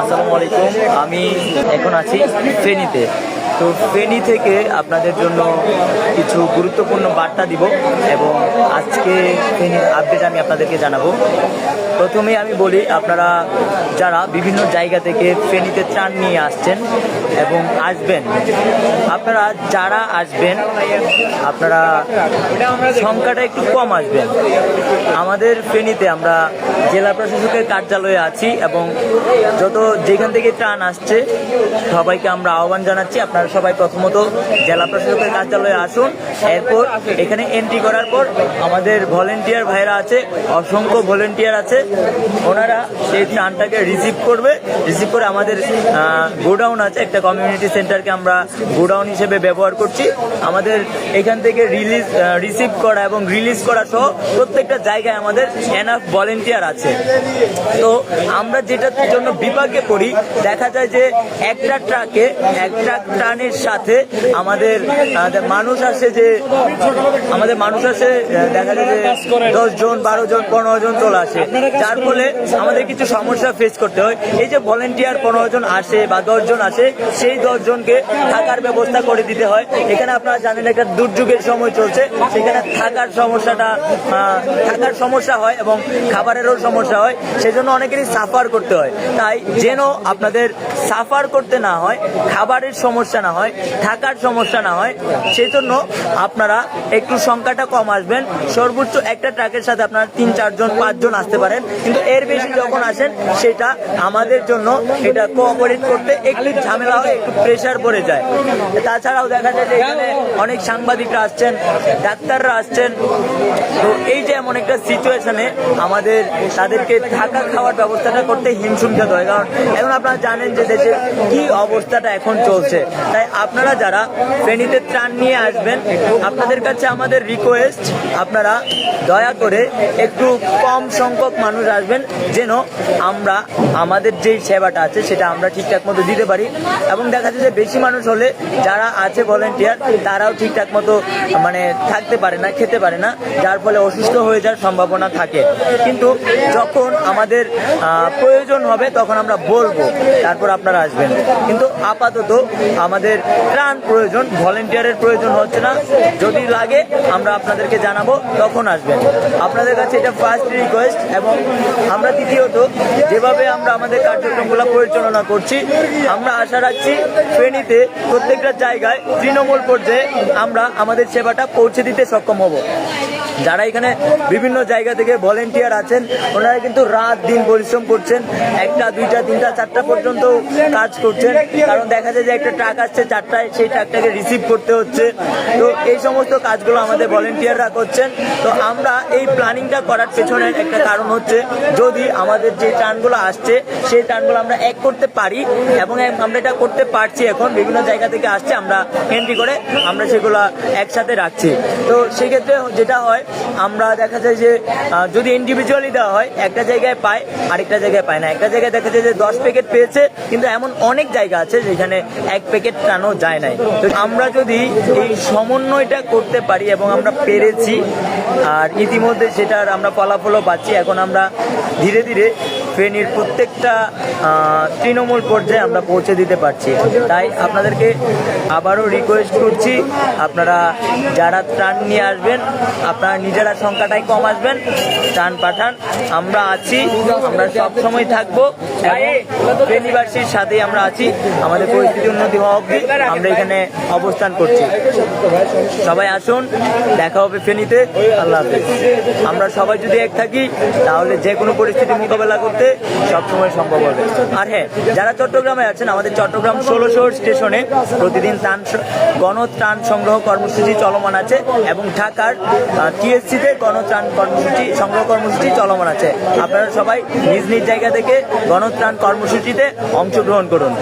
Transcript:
আসসালামু আলাইকুম। আমি এখন আছি ফেনীতে। তো ফেনী থেকে আপনাদের জন্য কিছু গুরুত্বপূর্ণ বার্তা দিব এবং আজকে ফেনীর আপডেট আমি আপনাদেরকে জানাব। প্রথমে আমি বলি, আপনারা যারা বিভিন্ন জায়গা থেকে ফেনীতে ত্রাণ নিয়ে আসছেন এবং আসবেন, আপনারা যারা আসবেন, আপনারা সংখ্যাটা একটু কম আসবেন। আমাদের ফেনীতে আমরা জেলা প্রশাসকের কার্যালয়ে আছি এবং যত যেখান থেকে ত্রাণ আসছে, সবাইকে আমরা আহ্বান জানাচ্ছি। আপনারা সবাই প্রথমত জেলা প্রশাসকের কার্যালয়ে আসুন। এরপর এখানে এন্ট্রি করার পর আমাদের ভলেন্টিয়ার ভাইরা আছে, অসংখ্য ভলেন্টিয়ার আছে। ওনারা সেই ত্রাণটাকে রিসিভ করবে। রিসিভ করে আমাদের গোডাউন আছে, একটা কমিউনিটি সেন্টারকে আমরা গোডাউন হিসেবে ব্যবহার করছি। আমাদের এখান থেকে রিলিজ রিসিভ করা এবং রিলিজ করা সহ প্রত্যেকটা জায়গায় আমাদের এনাফ ভলেন্টিয়ার আছে। তো আমরা যেটার জন্য বিপাকে পড়ি, দেখা যায় যে একটা ট্রাকে এক ট্রাক ট্রানের সাথে আমাদের মানুষ আসে যে, আমাদের মানুষ আসে দেখা যায় যে দশ জন, বারো জন, পনেরো জন চলে আসে। যার ফলে আমাদের কিছু সমস্যা ফেস করতে হয়। এই যে ভলেন্টিয়ার পনেরো জন আসে বা দশ জন আসে, সেই দশ জনকে থাকার ব্যবস্থা করে দিতে হয়। এখানে আপনারা জানেন একটা দুর্যোগের সময় চলছে। সেখানে থাকার সমস্যাটা থাকার সমস্যা হয় এবং খাবারেরও সমস্যা হয়। সেজন্য অনেকেরই সাফার করতে হয়। তাই যেন আপনাদের সাফার করতে না হয়, খাবারের সমস্যা না হয়, থাকার সমস্যা না হয় সেই জন্য আপনারা একটু সংখ্যাটা কম আসবেন। সর্বোচ্চ একটা ট্রাকের সাথে আপনারা তিন, চারজন, পাঁচজন আসতে পারেন। কিন্তু এর বেশি যখন আসেন, সেটা আমাদের জন্য এটা কোঅপারেট করতে একটু ঝামেলা হয়, একটু প্রেশার পড়ে যায়। তাছাড়াও দেখা যায় যে এখানে অনেক সাংবাদিকরা আসছেন, ডাক্তাররা আসছেন। তো এই যে এমন একটা সিচুয়েশনে আমাদের, তাদেরকে থাকা খাওয়ার ব্যবস্থাটা করতে হিমশিম খেতে হয়। কারণ এখন আপনারা জানেন যে দেশের কি অবস্থাটা এখন চলছে। তাই আপনারা যারা ফেনীতে ত্রাণ নিয়ে আসবেন, আপনাদের কাছে আমাদের রিকোয়েস্ট আপনারা দয়া করে একটু কম সংখ্যক মানুষ আসবেন যেন আমরা, আমাদের যেই সেবাটা আছে সেটা আমরা ঠিকঠাক মতো দিতে পারি। এবং দেখা যাচ্ছে যে বেশি মানুষ হলে যারা আছে ভলেন্টিয়ার তারাও ঠিকঠাক মতো মানে থাকতে পারে না, খেতে পারে না, যার ফলে অসুস্থ হয়ে যাওয়ার সম্ভাবনা থাকে। কিন্তু যখন আমাদের প্রয়োজন হবে তখন আমরা বলব, তারপর আপনারা আসবেন। কিন্তু আপাতত আমাদের ত্রাণ প্রয়োজন ভলেন্টিয়ারের প্রয়োজন হচ্ছে না। যদি লাগে, আমরা আপনাদেরকে জানাব, তখন আসবেন। আপনাদের কাছে এটা ফার্স্ট রিকোয়েস্ট এবং আমরা দ্বিতীয়ত যেভাবে আমরা আমাদের কার্যক্রমগুলো পরিচালনা করছি, আমরা আশা রাখছি ফেনীতে প্রত্যেকটা জায়গায় তৃণমূল পর্যায়ে আমরা আমাদের সেবাটা পৌঁছে দিতে সক্ষম হব। যারা এখানে বিভিন্ন জায়গা থেকে ভলেন্টিয়ার আছেন, ওনারা কিন্তু রাত দিন পরিশ্রম করছেন, একটা, দুইটা, তিনটা, চারটা পর্যন্ত কাজ করছেন। কারণ দেখা যায় যে একটা ট্রাক আসছে চারটায়, সেই ট্রাকটাকে রিসিভ করতে হচ্ছে। তো এই সমস্ত কাজগুলো আমাদের ভলেন্টিয়াররা করছেন। তো আমরা এই প্ল্যানিংটা করার পেছনের একটা কারণ হচ্ছে, যদি আমাদের যে ট্রানগুলো আসছে, সেই ট্রানগুলো আমরা এক করতে পারি এবং আমরা এটা করতে পারছি এখন, বিভিন্ন জায়গা থেকে আসছে, আমরা এন্ট্রি করে আমরা সেগুলো একসাথে রাখছি। তো সেক্ষেত্রে যেটা হয় আমরা দেখা যায় যে যদি ইন্ডিভিজুয়ালি দেওয়া হয়, একটা জায়গায় পায়, আরেকটা জায়গায় পায় না। একটা জায়গায় দেখা যায় যে দশ প্যাকেট পেয়েছে, কিন্তু এমন অনেক জায়গা আছে যেখানে এক প্যাকেট টানো যায় নাই। তো আমরা যদি এই সমন্বয়টা করতে পারি এবং আমরা পেরেছি, আর ইতিমধ্যে সেটার আমরা ফলাফলও পাচ্ছি, এখন আমরা ধীরে ধীরে ফেনীর প্রত্যেকটা তৃণমূল পর্যায়ে আমরা পৌঁছে দিতে পারছি। তাই আপনাদেরকে আবারও রিকোয়েস্ট করছি, আপনারা যারা ত্রাণ নিয়ে আসবেন, আপনারা নিজেরা সংখ্যাটাই কম আসবেন, ত্রাণ পাঠান। আমরা আছি, আমরা সব সময় থাকব এবং সাথেই আমরা আছি, আমাদের পরিস্থিতি উন্নতি হওয়া অবধি আমরা এখানে অবস্থান করছি। সবাই আসুন, দেখা হবে ফেনীতে। আল্লাহ হাফেজ। আমরা সবাই যদি এক থাকি, তাহলে যে কোনো পরিস্থিতি মোকাবেলা করতে সবসময় সম্ভব হবে। আর হ্যাঁ যারা চট্টগ্রামে আছেন, আমাদের চট্টগ্রাম ষোলোশোর স্টেশনে প্রতিদিন ত্রাণ গণত্রাণ সংগ্রহ কর্মসূচি চলমান আছে এবং ঢাকার টিএসসিতে গণত্রাণ কর্মসূচি, সংগ্রহ কর্মসূচি চলমান আছে। আপনারা সবাই নিজ নিজ জায়গা থেকে গণত্রাণ কর্মসূচিতে অংশগ্রহণ করুন।